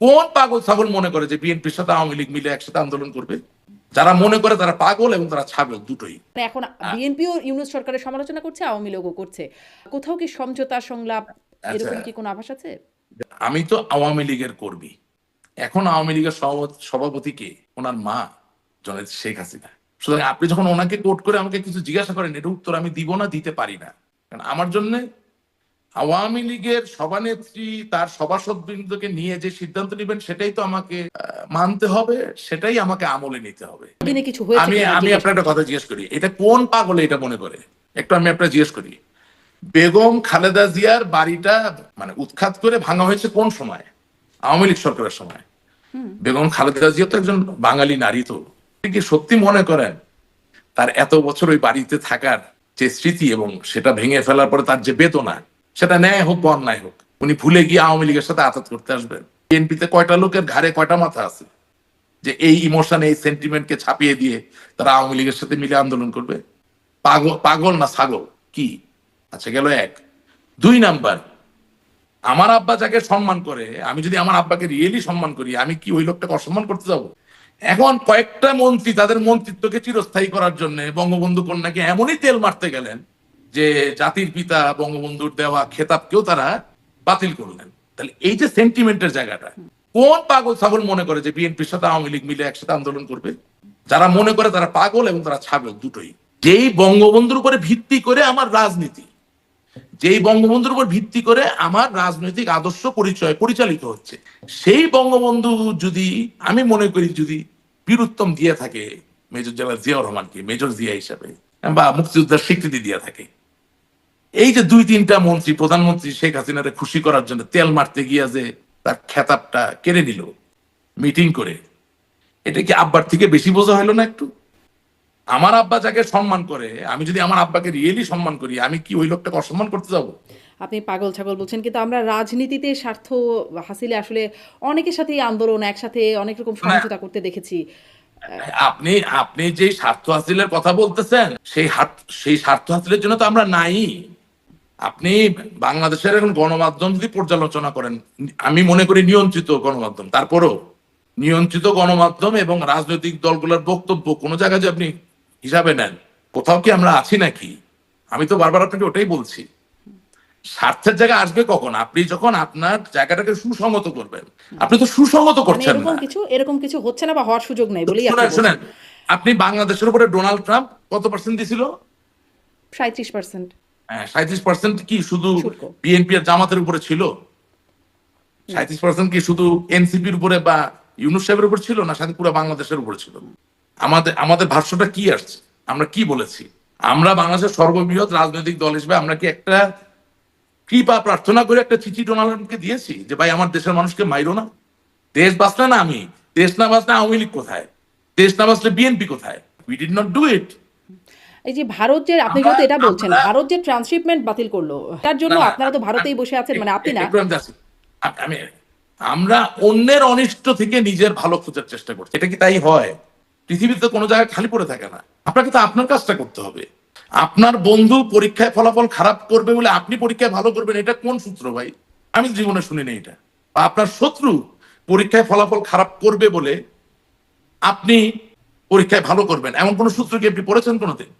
কোন পাগল ছাগল মনে করে যে বিএনপির সাথে আওয়ামী লীগ মিলে একসাথে আন্দোলন করবে? যারা মনে করে তারা পাগল এবং তারা ছাগল দুটোই। মানে এখন বিএনপিও ইউনুস সরকারের সমালোচনা করছে আওয়ামী লীগও করছে। কোথাও কি সমঝোতা সংলাপ এরকম কি কোনো আভাস আছে? আমি তো আওয়ামী লীগের কর্মী। এখন আওয়ামী লীগের সভাপতি- কে? ওনার মা জনের শেখ হাসিনা। সুতরাং আপনি যখন ওনাকে কোট করে আমাকে কিছু জিজ্ঞাসা করেন এটা উত্তর আমি দিব না দিতে পারি না। কারণ আমার জন্য আওয়ামী লীগের সভানেত্রী তার সভাসদবৃন্দকে নিয়ে যে সিদ্ধান্ত নেবেন সেটাই তো আমাকে মানতে হবে সেটাই আমাকে আমলে নিতে হবে। আমি আমি আপনার একটা কথা জিজ্ঞেস করি। এটা কোন পাগলে এটা মনে করে? একটু আমি আপনার জিজ্ঞেস করি। বেগম খালেদা জিয়ার বাড়িটা মানে উৎখাত করে ভাঙা হয়েছে কোন সময়? আওয়ামী লীগ সরকারের সময়। বেগম খালেদা জিয়া তো একজন বাঙালি নারী তো। কি সত্যি মনে করেন? তার এত বছর ওই বাড়িতে থাকার যে স্মৃতি এবং সেটা ভেঙে ফেলার পরে তার যে বেদনা সেটা ন্যায় হোক বা অন্যায় হোক, উনি ভুলে গিয়ে আওয়ামী লীগের সাথে আঘাত করতে আসবেন বিএনপিতে কয়টা লোকের ঘাড়ে কয়টা মাথা আছে? যে এই ইমোশন এই সেন্টিমেন্টকে ছাপিয়ে দিয়ে তারা আওয়ামী লীগের সাথে মিলে আন্দোলন করবে? পাগল পাগল না ছাগল? কি? আচ্ছা গেল এক। দুই নাম্বার, আমার আব্বা যাকে সম্মান করে, আমি যদি আমার আব্বাকে রিয়েলি সম্মান করি, আমি কি ওই লোকটাকে অসম্মান করতে যাব? এখন কয়েকটা মন্ত্রী তাদের মন্ত্রিত্বকে চিরস্থায়ী করার জন্য বঙ্গবন্ধু কন্যাকে এমনই তেল মারতে গেলেন যে জাতির পিতা, বঙ্গবন্ধুর দেওয়া খেতাবকেও তারা বাতিল করলেন। তাহলে এই যে সেন্টিমেন্টের জায়গাটা, কোন পাগল ছাগল মনে করে যে বিএনপির সাথে আওয়ামী লীগ মিলে একসাথে আন্দোলন করবে? যারা মনে করে তারা পাগল এবং তারা ছাগল দুটোই। যেই বঙ্গবন্ধুর উপরে ভিত্তি করে আমার রাজনীতি, যেই বঙ্গবন্ধুর উপর ভিত্তি করে আমার রাজনৈতিক আদর্শ পরিচয় পরিচালিত হচ্ছে, সেই বঙ্গবন্ধু যদি আমি মনে করি যদি বীরুত্তম দিয়ে থাকে, মেজর জেনারেল জিয়াউর রহমানকে, মেজর জিয়া হিসাবে, বা মুক্তিযোদ্ধার স্বীকৃতি দিয়ে থাকে এই যে দুই তিনটা মন্ত্রী প্রধানমন্ত্রী শেখ হাসিনারে খুশি করার জন্য তেল মারতে গিয়া যে তার খেতাবটা কেড়ে নিল মিটিং করে এটা কি আব্বার থেকে বেশি বোঝা হলো না একটু? আমার আব্বা যাকে সম্মান করে আমি যদি আমার আব্বাকে রিয়েলি সম্মান করি আমি কি ওই লোকটাকে অসম্মান করতে যাব? আপনি পাগল ছাগল বলছেন কিন্তু আমরা রাজনীতিতে স্বার্থ হাসিলে আসলে অনেকের সাথে আন্দোলন একসাথে অনেক রকম সমঝোতা করতে দেখেছি। আপনি আপনি যে স্বার্থ হাসিলের কথা বলতেছেন সেই সেই স্বার্থ হাসিলের জন্য তো আমরা নাই। আপনি বাংলাদেশের এখন গণমাধ্যম যদি পর্যালোচনা করেন আমি মনে করি নিয়ন্ত্রিত গণমাধ্যম। তারপরও নিয়ন্ত্রিত গণমাধ্যম এবং রাজনৈতিক দলগুলোর বক্তব্য কোনো জায়গায় যে আপনি হিসাবে নেন কোথাও কি আমরা আছি নাকি? আমি তো বারবার আপনাকে ওটাই বলছি। স্বার্থের জায়গা আসবে কখন? আপনি যখন আপনার জায়গাটাকে সুসংগত করবেন। আপনি তো সুসংগত মানে করছেন এরকম কিছু এরকম কিছু হচ্ছে না বা হওয়ার সুযোগ নাই বলেই শুনেন শুনেন। আপনি বাংলাদেশের উপরে ডোনাল্ড ট্রাম্প কত পার্সেন্ট দিছিল? সাঁত্রিশ পার্সেন্ট সাঁত্রিশ পার্সেন্ট কি শুধু। বিএনপি আর জামাতের উপরে ছিল? সাঁত্রিশ পার্সেন্ট কি শুধু এনসিপির উপরে বা ইউনুস সাহেবের উপর ছিল না সাথে পুরো বাংলাদেশের উপরে ছিল? আমাদের আমাদের ভাষ্যটা কি আসছে? আমরা কি বলেছি? আমরা বাংলাদেশের সর্ববৃহৎ রাজনৈতিক দল হিসেবে আমরা কি একটা কৃপা প্রার্থনা করে একটা চিঠি ডোনাল্ডকে দিয়েছি যে ভাই আমার দেশের মানুষকে মাইরো না। দেশ বাঁচলে না আমি দেশ না বাঁচলে আওয়ামী লীগ কোথায়? দেশ না বাঁচলে বিএনপি কোথায়? We did not do it এই যে ভারত যে আপনি যেহেতু এটা বলছেন ভারত যে ট্রান্সশিপমেন্ট বাতিল করল তার জন্য আপনারা তো ভারতেই বসে আছেন মানে আপনি না? আমি আমরা অন্যের অনিষ্ট থেকে নিজের ভালো খোঁজার চেষ্টা করছি। এটা কি তাই হয়? পৃথিবীতে কোনো জায়গায় খালি পড়ে থাকে না। আপনাকে তো আপনার কাজটা করতে হবে। আপনার বন্ধু পরীক্ষায় ফলাফল খারাপ করবে বলে আপনি পরীক্ষায় ভালো করবেন এটা কোন সূত্র ভাই? আমি জীবনে শুনিনি এটা। বা আপনার শত্রু পরীক্ষায় ফলাফল খারাপ করবে বলে আপনি পরীক্ষায় ভালো করবেন এমন কোন সূত্র কি আপনি পড়েছেন কোনোদিন?